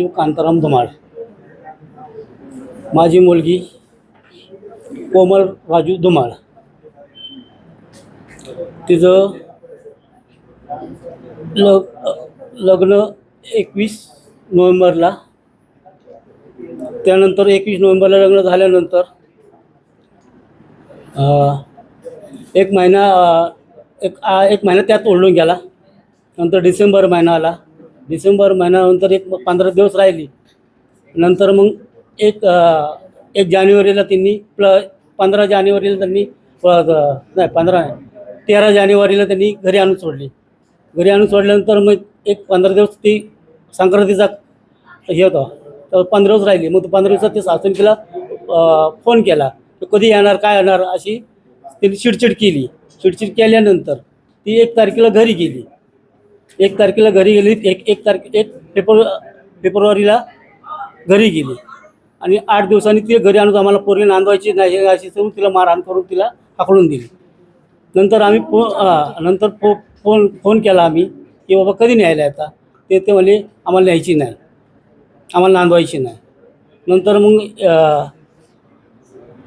राजीव कांताराम धुमाळ. माझी मुलगी कोमल राजू धुमाळ. तिचं लग लग्न एकवीस नोव्हेंबरला. त्यानंतर एकवीस नोव्हेंबरला लग्न झाल्यानंतर एक महिना एक आ- एक महिना त्यात ओढून गेला. नंतर डिसेंबर महिना आला. डिसेंबर महिन्यानंतर एक पंधरा दिवस राहिली. नंतर मग एक एक जानेवारीला त्यांनी प्ल पंधरा जानेवारीला त्यांनी ग- नाही पंधरा नाही तेरा जानेवारीला त्यांनी घरी आणून सोडली. घरी आणून सोडल्यानंतर मग एक पंधरा दिवस ती संक्रांतीचा हे होता. तर पंधरा दिवस राहिली. मग पंधरा दिवसात ते सासून तिला फोन केला. कधी येणार काय येणार अशी तिने चिडचिड केली. चिडचिड केल्यानंतर ती एक तारखेला घरी गेली. एक तारखेला घरी गेली एक एक तारखे एक फेब्रु फेब्रुवारीला घरी गेली. आणि आठ दिवसांनी ती घरी आणून आम्हाला पोरगी नांदवायची नाही हे अशी करून तिला मारहाण करून तिला हाकलून दिली. नंतर आम्ही फो नंतर फो फोन फोन केला आम्ही की बाबा कधी न्यायला येता? ते ते म्हणले आम्हाला न्यायची नाही. आम्हाला नांदवायची नाही. नंतर मग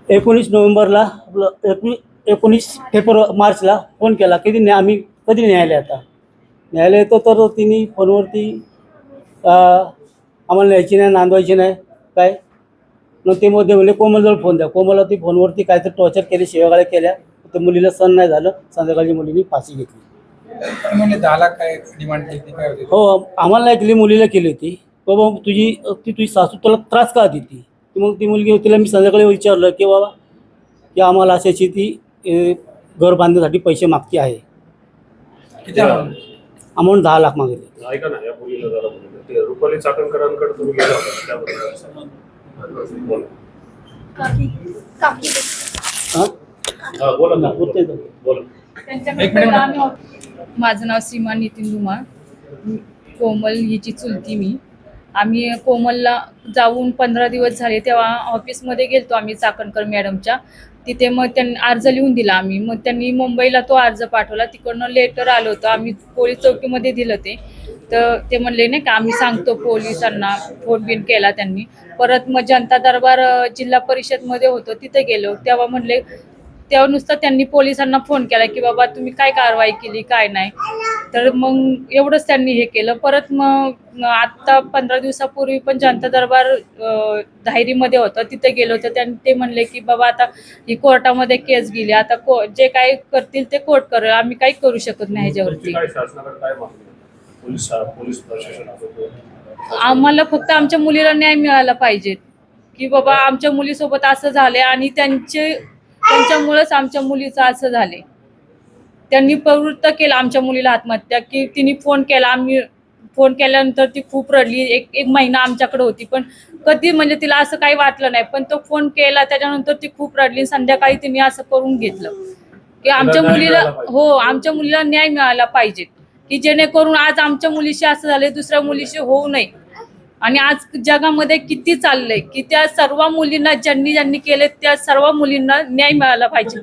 एकोणीस नोव्हेंबरला आपलं एकोणीस फेब्रुवारी मार्चला फोन केला कधी न्या आम्ही कधी न्यायला येता? न्यायला येतो तर तिने फोनवरती आम्हाला न्यायची नाही नांदवायची नाही काय? मग ते मध्ये म्हणले कोमलजवळ फोन द्या. कोमलला ती फोनवरती काहीतरी टॉर्चर केले शिवागाळ्या केल्या. तर मुलीला सण नाही झालं. संध्याकाळची मुलीने फाशी घेतली. काय डिमांड केली काय होती? हो आम्हाला नाही केली मुलीला केली होती. बाबा तुझी ती तुझी सासू तुला त्रास का देते? ती मग ती मुलगी तिला मी संध्याकाळी विचारलं की बाबा की आम्हाला अशाची ती घर बांधण्यासाठी पैसे मागती आहे. किती? अमाऊंट दहा लाख मागितले ऐका ना या मुलीला जरा बोलू द्या. ते रुपाली चाकणकरांकडे तुम्ही गेला होता त्याबद्दल बोला. काकी काकी. हां? हा, बोला ना. होते तर. बोला. त्यांच्याकडे एक मिनिट. पहिला आम्ही होतो. माझं नाव सीमा नितीन धुमाळ. कोमल हिची चुलती मी. आम्ही कोमलला जाऊन पंधरा दिवस झाले तेव्हा ऑफिसमध्ये गेलतो आम्ही चाकणकर मॅडमच्या. तिथे मग त्यांनी अर्ज लिहून दिला आम्ही. मग त्यांनी मुंबईला तो अर्ज पाठवला. तिकडनं लेटर आलं होतं. आम्ही पोलीस चौकीमध्ये दिलं ते. तर ते म्हणले नाही का आम्ही सांगतो पोलिसांना फोन बिन केला त्यांनी. परत मग जनता दरबार जिल्हा परिषदमध्ये होतो. तिथे गेलो. तेव्हा म्हणले तेव्हा नुसतं त्यांनी पोलिसांना फोन केला की बाबा तुम्ही काय कारवाई केली काय नाही. तर मग एवढंच त्यांनी हे केलं. परत मग आत्ता पंधरा दिवसापूर्वी पण जनता दरबार धायरीमध्ये होतं. तिथे गेलो तर त्यांनी ते म्हणले की बाबा आता ही कोर्टामध्ये केस गेली. आता को जे काय करतील ते कोर्ट करेल आम्ही काही करू शकत नाही ह्याच्यावरती. आम्हाला फक्त आमच्या मुलीला न्याय मिळाला पाहिजे. की बाबा आमच्या मुलीसोबत असं झाले आणि त्यांचे त्यांच्यामुळेच आमच्या मुलीचं असं झाले त्यांनी प्रवृत्त केलं आमच्या मुलीला आत्महत्या की तिने फोन केला आम्ही फोन केल्यानंतर ती खूप रडली. एक एक महिना आमच्याकडे होती पण कधी म्हणजे तिला असं काही वाटलं नाही. पण तो फोन केला त्याच्यानंतर ती खूप रडली संध्याकाळी तिने असं करून घेतलं. की आमच्या मुलीला. हो आमच्या मुलीला न्याय मिळाला पाहिजे. की जेणेकरून आज आमच्या मुलीशी असं झालंय दुसऱ्या मुलीशी होऊ नये. आणि आज जगामध्ये किती चाललंय की त्या सर्व मुलींना ज्यांनी ज्यांनी केले त्या सर्व मुलींना न्याय मिळाला पाहिजे.